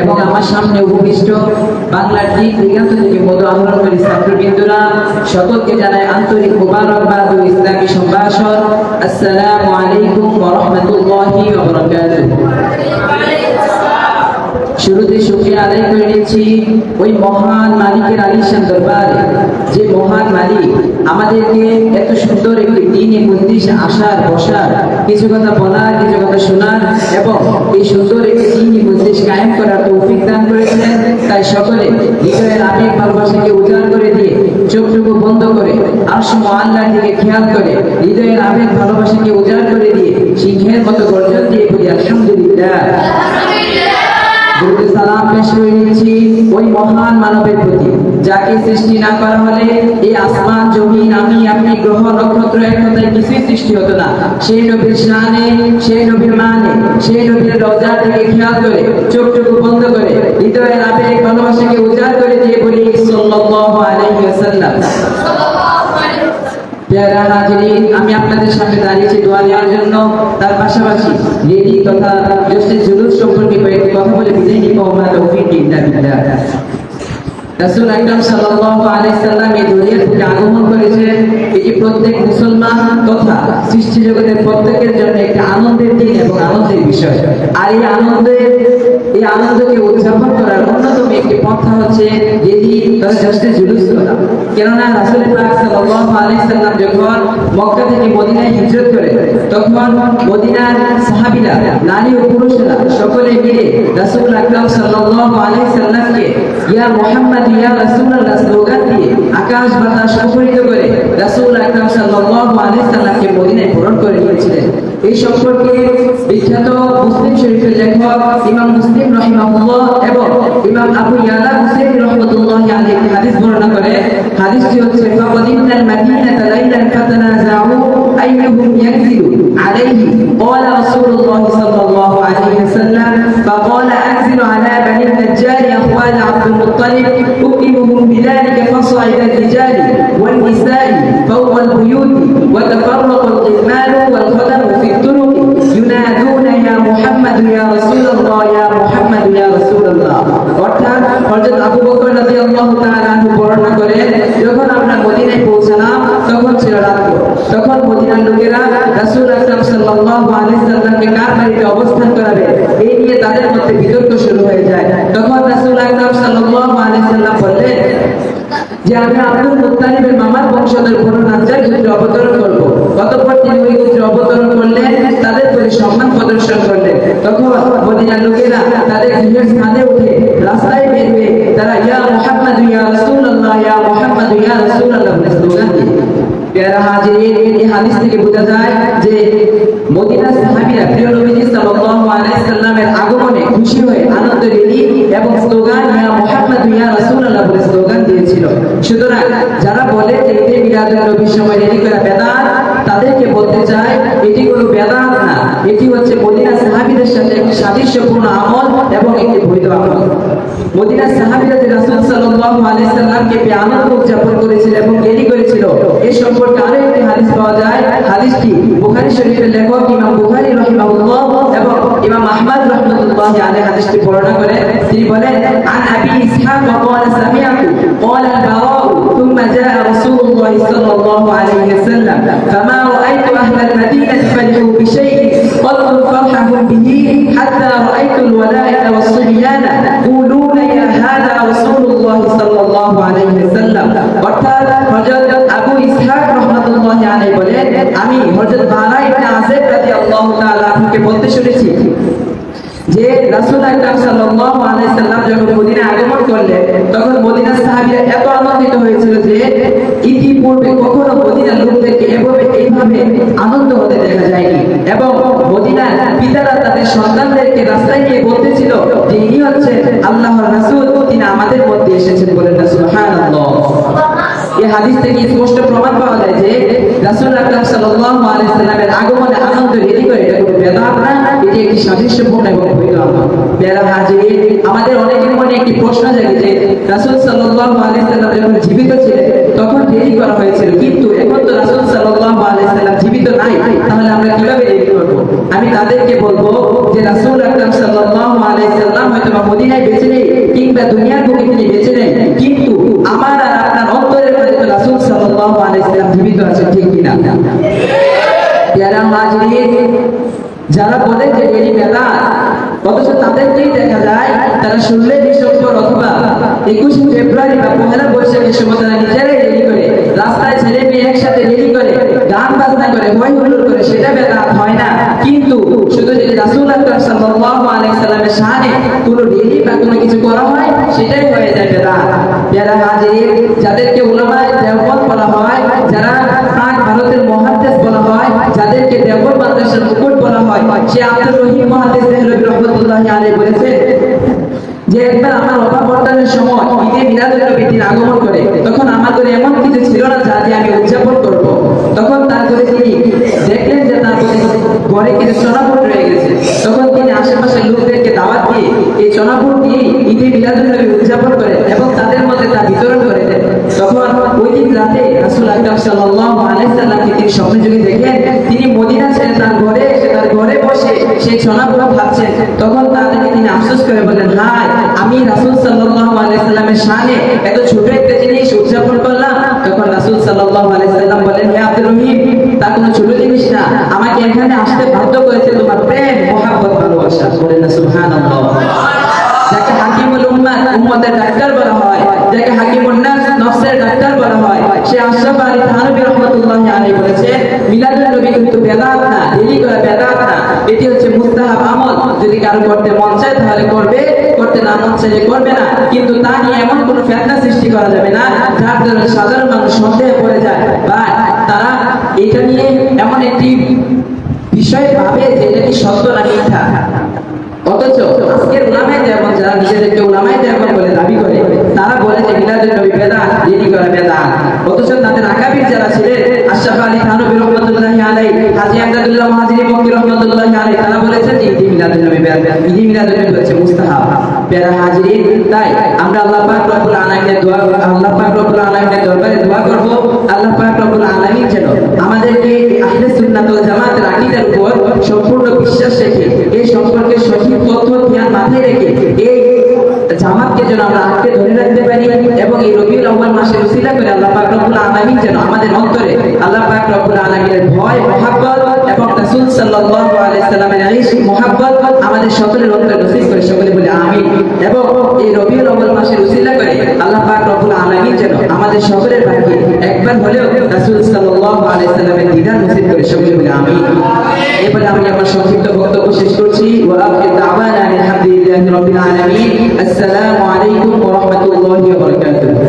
এবং আমার সামনে উপবিষ্ট বাংলার দিক দিগান্ত থেকে মধু আহরণকারী সকলকে জানায় আন্তরিক মুবারকবাদ ও ইসলামী সম্ভাষণ। আসসালামু আলাইকুম ওয়া রাহমাতুল্লাহি ওয়া বারাকাতুহু। শুরুতে শুক্রিয়া আদায় করে নিচ্ছি ওই মহান মালিকের আলিশান দরবারে। যে মহান মালিক আমাদেরকে এত সুন্দর একটি দিনে মজলিসে আসার, বসার, কিছু কথা বলার, কিছু কথা শোনার এবং এই সুন্দর একটি দিনে মজলিস কায়েম করার তৌফিক দান করেছেন। তাই সকলে হৃদয়ের আবেগ, ভালোবাসাকে উজাড় করে দিয়ে চোখটুকু বন্ধ করে আসম আল্লাহর দিকে খেয়াল করে, হৃদয়ের আবেগ, ভালোবাসাকে উজাড় করে দিয়ে সিংহের মতো গর্জন দিয়ে বলি, আলহামদুলিল্লাহ। সালাম পেশ করে নিচ্ছি ওই মহান মানবের প্রতি। যাকে সৃষ্টি না করা হলে এই আসমান, জমিন, আমি, আপনি, গ্রহ, নক্ষত্র এক কথায় কিছুই সৃষ্টি হতো না। সেই নবীর সেই নবীর মানে সেই নবীর রোজা থেকে খেয়াল করে, চোখটুকু বন্ধ করে, হৃদয়ের আবেগ, ভালোবাসাকে করে দিয়ে বলি, সাল্লাল্লাহু আলাইহি ওয়াসাল্লাম। আমি আপনাদের সামনে দাঁড়িয়েছি দোয়া জন্য। তার পাশাপাশি তথা নিব আমরা তৌফিক ইল্লা বিল্লাহ রাসূল আকরাম সাল্লাল্লাহু আলাইহি সাল্লাম এই দুনিয়া থেকে আগমন করেছেন এটি প্রত্যেক মুসলমান তথা সৃষ্টি জগতের প্রত্যেকের জন্য আনন্দের দিন এবং আনন্দের বিষয়। আর এই আনন্দের এই আনন্দকে উদযাপন করার অন্যতম একটি পন্থা হচ্ছে জুলুস কেননা রাসূল পাক সাল্লাল্লাহু আলাইহি যখন মক্কা থেকে মদিনায় হিজরত করে। তখন মদিনার সাহাবিরা, নারী ও পুরুষরা সকলে মিলে রাসুল আকরাম সাল্লাল্লাহু আলাইহি সাল্লামকে ইয়া মুহাম্মদ, ইয়া রাসূলুল্লাহ, স্লোগান দিয়ে আকাশ বাতাস মুখরিত করে রাসূল আকরাম সাল্লাল্লাহু আলাইহি সাল্লামকে মদিনায় প্রেরণ করে নিয়েছিলেন এই সম্পর্কে বিখ্যাত মুসলিম শরীফের লেখক ইমাম মুসলিম রহিমাহুল্লাহ এবং ইমাম আবু ইয়ালা হুসেন রহমতুল্লাহ আলাইহি হাদিস বর্ণনা করে। হাদিসটি হচ্ছে ফাকাদিনাল মাদিনাতা লাইলান ফাতানাজাউ আইয়ুহুম ইয়ানজিলু আলাইহি মদিনার লোকেরা রাসূল আকরাম সাল্লাল্লাহু আলাইহি কার বাড়িতে অবস্থান করাবে? এই নিয়ে তাদের মধ্যে বিতর্ক শুরু হয়ে যায়। তখন রাসূল আকরাম সাল্লাল্লাহু আলাইহি বললেন যে আমি আব্দুল মুত্তালিবের মামার বংশধর বনু নাজ্জার গোত্রে অবতরণ করব। অতঃপর তিনি ওই গোত্রে অবতরণ করলেন, তাদের প্রতি সম্মান প্রদর্শন করলেন। তখন মদিনার লোকেরা তাদের গৃহের স্থানে উঠে রাস্তায় বের হয়ে তারা ইয়া মুহাম্মদ ইয়া রাসূলুল্লাহ ইয়া মুহাম্মদ ইয়া রাসূলুল্লাহ বলে স্লোগান দিয়ে এবং স্লোগান, ইয়া মুহাম্মদ স্লোগান দিয়েছিল। সুতরাং যারা বলে যে ঈদে মিলাদুন তাদেরকে বলতে চাই এটি কোনো বেদাত না, এটি হচ্ছে একটি সাদৃশ্যপূর্ণ আমল এবং একটি বৈধ আমল মদিনার সাহাবীরা যে রাসূল সাল্লাল্লাহু আলাইহি সাল্লামকে পেয়ে আনন্দ উদযাপন করেছিল এবং রেডি করেছিল এই সম্পর্কে আরো একটি হাদিস পাওয়া যায় হাদিসটি বুখারী শরীফের লেখক ইমাম বুখারী রাহিমাহুল্লাহ এবং ইমাম আহমদ রাহমাতুল্লাহ আলাইহি হাদিসটি বর্ণনা করে তিনি বলেন আন আবি ইসহাক قال سمعت قال البراء ثم جاء رسول الله صلى الله عليه وسلم فما رأيت أهل المدينة فرحوا بشيء আনহুকে বলতে শুনেছি যে বলতেছিল যে, ইনি হচ্ছেন তিনি আমাদের মধ্যে এসেছেন এই হাদিস থেকে স্পষ্ট প্রমাণ পাওয়া যায় যে রাসূল আকরাম সাল্লাল্লাহু আগমনে আনন্দ রেডি করে বেদাত না এটি একটি সাদৃশ্যপূর্ণ এবং বৈধ বেড়া হাজির আমাদের অনেকের মনে একটি প্রশ্ন জাগে যে রাসূল সাল্লাল্লাহু আলাইহি যখন জীবিত ছিলেন, তখন দেরি করা হয়েছিল। কিন্তু এখন তো রাসূল সাল্লাল্লাহু আলাইহি সাল্লাম জীবিত নাই, তাহলে আমরা কীভাবে দেরি করব? আমি তাদেরকে বলব যে, রাসূল আকরাম সাল্লাল্লাহু আলাইহি সাল্লাম হয়তো বা মদিনায় বেঁচে নেই, কিংবা দুনিয়ার বুকে তিনি বেঁচে নেই, কিন্তু আমার আর আপনার অন্তরের মধ্যে রাসূল সাল্লাল্লাহু সাল্লাম জীবিত আছেন ঠিক কিনা? যারা হাজির যারা বলে যে এটি বেদাত অথচ তাদেরকেই দেখা যায়? তারা ষোলোই ডিসেম্বর অথবা একুশে ফেব্রুয়ারি বা পহেলা বৈশাখের সময় তারা নিজেরাই রেডি করে, রাস্তায় ছেলে মেয়ে একসাথে রেডি করে, গান বাজনা করে হই হুল্লোড় করে, সেটা বেদাত হয় না। কিন্তু শুধু যদি রাসূল আকরাম সাল্লাল্লাহু আলাইহি সাল্লামের শানে কোনো রেডি বা কোনো কিছু করা হয়, সেটাই হয়ে যায় বেদাত যারা হাজির, যাদেরকে উলামায়ে দেওবন্দ মাদ্রাসার মুকুট বলা হয় সে আব্দুর রহিম রহমাতুল্লাহি আলাইহি বলেছে যে একবার আমার সময় ঈদে আগমন করে, তখন এমন কিছু ছিল না যা দিয়ে আমি উদযাপন করব। তখন তার তিনি দেখলেন যে তার ঘরে কিছু রয়ে গেছে। তখন তিনি আশেপাশের লোকদেরকে দাওয়াত দিয়ে এই দিয়ে ঈদে নবী উদযাপন করে এবং তাদের মধ্যে তা বিতরণ করে দেন। তখন ওই দিন রাতে রাসূল আকরাম তিনি স্বপ্নে যোগে দেখেন, তিনি মদিনা তার ঘরে তার ঘরে বসে সেই সোনাগুলো ভাবছেন তখন তাদেরকে তিনি আফসোস করে বলেন হায় আমি রাসুল সাল্লাল্লাহু আলাইসাল্লামের সামনে এত ছোট একটা জিনিস উদযাপন করলাম। তখন রাসুল সাল্লাল্লাহু আলাইসাল্লাম বলেন হে আব্দুর রহিম, তা কোনো ছোট জিনিস না। আমাকে এখানে আসতে বাধ্য করেছে তোমার প্রেম, মহাব্বত, ভালোবাসা। হাকিমুল উম্মতের ডাক্তার বলা হয়। যাকে হাকিমুন নাস নফসের ডাক্তার বলা হয়। সে আশরাফ আলী থানভী রাহমাতুল্লাহি আলাইহি বলেছে মিলাদুন নবী কিন্তু বেদাত না, দেরি করা বেদাত না। এটি হচ্ছে মুস্তাহাব আমল। যদি কারও করতে মন চায় তাহলে করবে, করতে না মন চাইলে করবে না। কিন্তু তা নিয়ে এমন কোনো ফেতনা সৃষ্টি করা যাবে না, যার জন্য সাধারণ মানুষ সন্দেহে পড়ে যায়। বা তারা এটা নিয়ে এমন একটি বিষয় ভাবে যে এটা কি সত্য না মিথ্যা? অথচ আজকের উলামায়ে যারা নিজেদেরকে উলামায়ে বলে দাবি করে, তারা বলে যে মিলাদুন নবী দেরি করা বেদাত। অথচ তাদের আকাবির যারা ছিলেন, আশরাফ আলী রহমাতুল্লাহি আলাইহি, হাজী আমদাদুল্লাহ মক্কি রহমাতুল্লাহি আলাইহি, তারা বলেছেন যে ঈদ মিলাদুন নবী বেদাত। ঈদ মিলাদুন নবী হচ্ছে মুস্তাহাব। তাই আমরা আল্লাহ পাক রব্বুল আলামিনের দোয়া, আল্লাহ পাক রব্বুল আলামিনের দরবারে দোয়া করব, আল্লাহ পাক রব্বুল আলামিন যেন আমাদেরকে আহলে সুন্নাত ওয়াল জামাতের আকীদার উপর সম্পূর্ণ বিশ্বাস রেখে, এই সম্পর্কে সঠিক মাথায় রেখে এই জামাতকে যেন আমরা আটকে ধরে রাখতে পারি এবং এই রবিউল আহ্বান মাসের উসিলা করে আল্লাহ পাক রব্বুল আলামিন যেন আমাদের অন্তরে আল্লাহ পাক রব্বুল আলামিনের ভয়, মহাব্বত এবং রাসূল সাল্লাল্লাহু আলাইহি সাল্লামের ইশক মহাব্বত আমাদের সকলের অন্তরে নসিব করে, সকলে বলে আমিন। এবং এই রবিউল আউয়াল মাসের উসিলা করে আল্লাহ পাক রব্বুল আলামিন যেন আমাদের সকলের ভাগ্যে একবার হলেও রাসূল সাল্লাল্লাহু আলাইহি সাল্লামের দিদার নসিব করে, সকলে বলে আমিন। এবারে আমি আমার সংক্ষিপ্ত বক্তব্য শেষ করছি। ওয়া আখির দাওয়ানা আলহামদুলিল্লাহি রাব্বিল আলামিন। আসসালামু আলাইকুম ওয়া রাহমাতুল্লাহি ওয়া বারাকাতুহু।